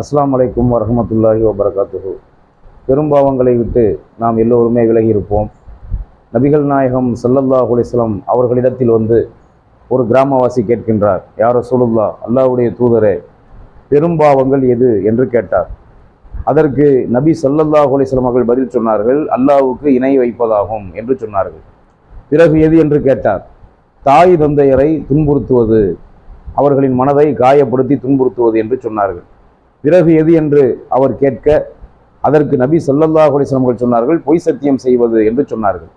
அஸ்லாம் அலைக்கும் வரமத்துல்லாஹி வபரகாத்துஹு. பெரும்பாவங்களை விட்டு நாம் எல்லோருமே விலகி இருப்போம் நபிகள் நாயகம் சல்லல்லா அலிஸ்லாம் அவர்களிடத்தில் வந்து ஒரு கிராமவாசி கேட்கின்றார் யாரோ சொல்லுல்லா அல்லாவுடைய தூதரே பெரும்பாவங்கள் எது? என்று கேட்டார். அதற்கு நபி சல்லல்லா அலிஸ்லாம் அவர்கள் பதில் சொன்னார்கள் அல்லாவுக்கு இணை வைப்பதாகும் என்று சொன்னார்கள். பிறகு எது என்று கேட்டார். தாய் தந்தையரை துன்புறுத்துவது அவர்களின் மனதை காயப்படுத்தி துன்புறுத்துவது என்று சொன்னார்கள். பிறகு எது என்று அவர் கேட்க அதற்கு நபி ஸல்லல்லாஹு அலைஹி சொன்னார்கள் பொய் சத்தியம் செய்வது என்று சொன்னார்கள்.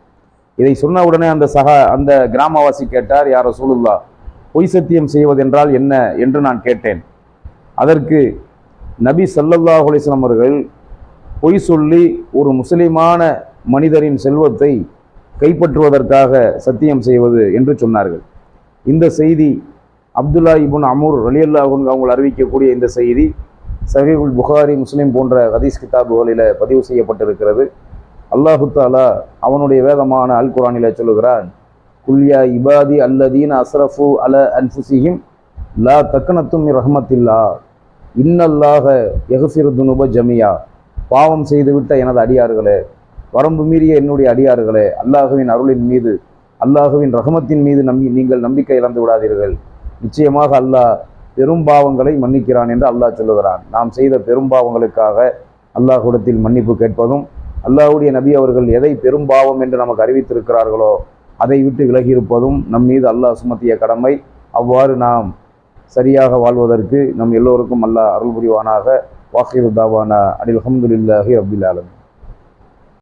இதை சொன்ன உடனே அந்த சகா அந்த கிராமவாசி கேட்டார் யாரோ சூலுல்லா பொய் சத்தியம் செய்வதென்றால் என்ன என்று நான் கேட்டேன். அதற்கு நபி சல்லல்லாஹ் அலைஹி அவர்கள் பொய் சொல்லி ஒரு முஸ்லிமான மனிதரின் செல்வத்தை கைப்பற்றுவதற்காக சத்தியம் செய்வது என்று சொன்னார்கள். இந்த செய்தி அப்துல்லா இபுன் அமூர் ரலியல்லாஹுன் அவங்க அறிவிக்கக்கூடிய இந்த செய்தி சஹீஹுல் புகாரி முஸ்லீம் போன்ற ஹதீஸ் கிதாபுகளில் பதிவு செய்யப்பட்டிருக்கிறது. அல்லாஹு தாலா அவனுடைய வேதமான அல் குரானில சொல்லுகிறான் குல்யா இபாதி அல்லதீன் அஸ்ரஃபு அல அன்ஃபுசிஹிம் லா தக்கனத்தும் ரஹமத்தில்லா இன்னல்லாக எஹ்ஃபிரு துனுப ஜமியா. பாவம் செய்துவிட்ட எனது அடியார்களே வரம்பு மீறிய என்னுடைய அடியார்களே அல்லாஹுவின் அருளின் மீது அல்லாஹுவின் ரஹமத்தின் மீது நம்பி நீங்கள் நம்பிக்கை இழந்து விடாதீர்கள். நிச்சயமாக அல்லாஹ் பெரும்பாவங்களை மன்னிக்கிறான் என்று அல்லாஹ் சொல்லுகிறான். நாம் செய்த பெரும்பாவங்களுக்காக அல்லாஹுடத்தில் மன்னிப்பு கேட்பதும் அல்லாஹ்வுடைய நபி அவர்கள் எதை பெரும்பாவம் என்று நமக்கு அறிவித்திருக்கிறார்களோ அதை விட்டு விலகி இருப்பதும் நம் மீது அல்லாஹ் சுமத்திய கடமை. அவ்வாறு நாம் சரியாக வாழ்வதற்கு நம் எல்லோருக்கும் அல்லாஹ் அருள் புரிவானாக. வாஹிர் தாவானா. அடில் அஹமதுல்லாஹி ரபில்